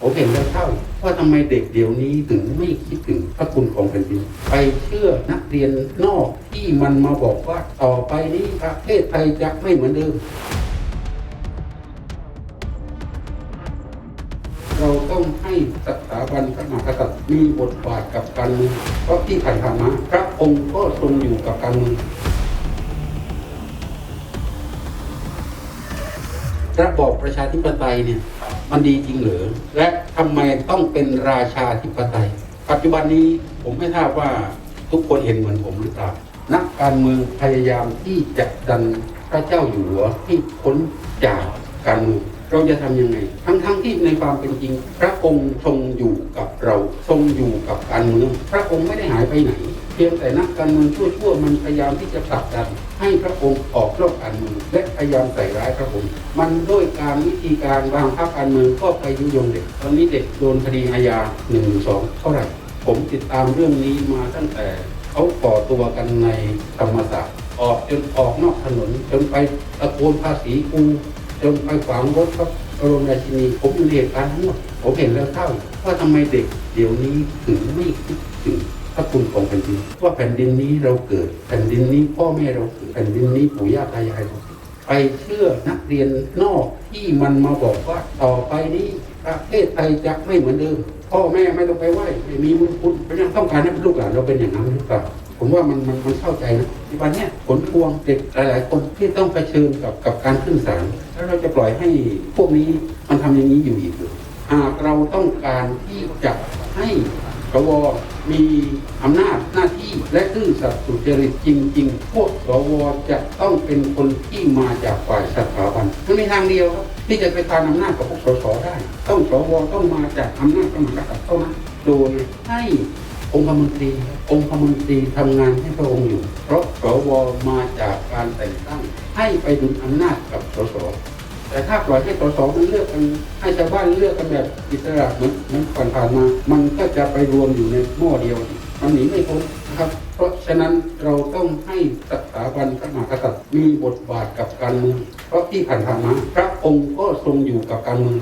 ผมเห็นแล้วเท่าว่าทำไมเด็กเดี๋ยวนี้ถึงไม่คิดถึงพระคุณของแผ่นดินไปเชื่อนักเรียนนอกที่มันมาบอกว่าต่อไปนี้ประเทศไทยจะไม่เหมือนเดิม เราต้องให้สถาบันพระมหากษัตริย์มีบทบาทกับการเมืองเพราะที่ผ่านมาพระองค์ก็ทรงอยู่กับการเมืองระบอบประชาธิปไตยเนี่ย มันดีจริงหรือและทำไมต้องเป็นราชาธิปไตย ปัจจุบันนี้ผมไม่ทราบว่าทุกคนเห็นเหมือนผมหรือเปล่านักการเมืองพยายามที่จะดันพระเจ้าอยู่หัวให้พ้นจากการเมืองเราจะทำยังไง ทั้งๆที่ในความเป็นจริง พระองค์ทรงอยู่กับเรา ทรงอยู่กับการเมืองพระองค์ไม่ได้หายไปไหน เพียงแต่นักการเมืองชั่วๆมันพยายามที่จะผลักดันให้พระองค์ออกนอกการเมืองและพยายามใส่ร้ายพระองค์มันด้วยการวิธีการวางพรรคการเมืองก็ไปยุยงเด็กตอนนี้เด็กโดนคดีอาญาหนึ่งสองเท่าไหร่ผมติดตามเรื่องนี้มาตั้งแต่เขาก่อตัวกันในธรรมศาสตร์ออกจนออกนอกถนนจนไปตะโกนภาษีกูจนไปขวางรถพระบรมราชินีผมอยู่ในเหตุการณ์ทั้งหมดผมเห็นแล้วเท่าว่าทำไมเด็ก เดี๋ยวนี้ถึงไม่คิดถึง พระคุณของแผ่นดินว่าแผ่นดินนี้เราเกิด แผ่นดินนี้พ่อแม่เราเกิดแผ่นดินนี้ปู่ย่าตายายเราไปเชื่อนักเรียนนอกที่มันมาบอกว่าต่อไปนี้ประเทศไทยจะไม่เหมือนเดิมพ่อแม่ไม่ต้องไปไหว้ไม่มีบุญคุณเพราะยังต้องการให้ลูกหลานเราเป็นอย่างนั้นหรือเปล่าผมว่ามันมันมันเข้าใจนะที่วันนี้ผลพวงเด็กหลาย ๆ คนที่ต้องเผชิญกับกับการขึ้นศาลแล้วเราจะปล่อยให้พวกนี้มันทำอย่างนี้อยู่อีกหรือหากเราต้องการที่จะให้สว มีอำนาจหน้าที่และซื่อสัตย์สุจริตจริง ๆ พวกสวจะต้องเป็นคนที่มาจากฝ่ายสถาบันมันมีทางเดียวครับที่จะไปทานอำนาจกับพวกสสได้ ต้องสวต้องมาจากอำนาจพระมหากษัตริย์เท่านั้นโดยให้องคมนตรีองคมนตรีทำงานให้พระองค์อยู่ เพราะสวมาจากการแต่งตั้ง ให้ไปดุลอำนาจกับสส แต่ถ้าปล่อยให้สสมันเลือกกันให้ชาวบ้านเลือกกันแบบอิสระเหมือนเหมือนผ่านผ่านๆมา มันก็จะไปรวมอยู่ในหม้อเดียวมันหนีไม่พ้นนะครับ เพราะฉะนั้นเราต้องให้สถาบันพระมหากษัตริย์มีบทบาทกับการเมืองเพราะที่ผ่านๆมาพระองค์ก็ทรงอยู่กับการเมือง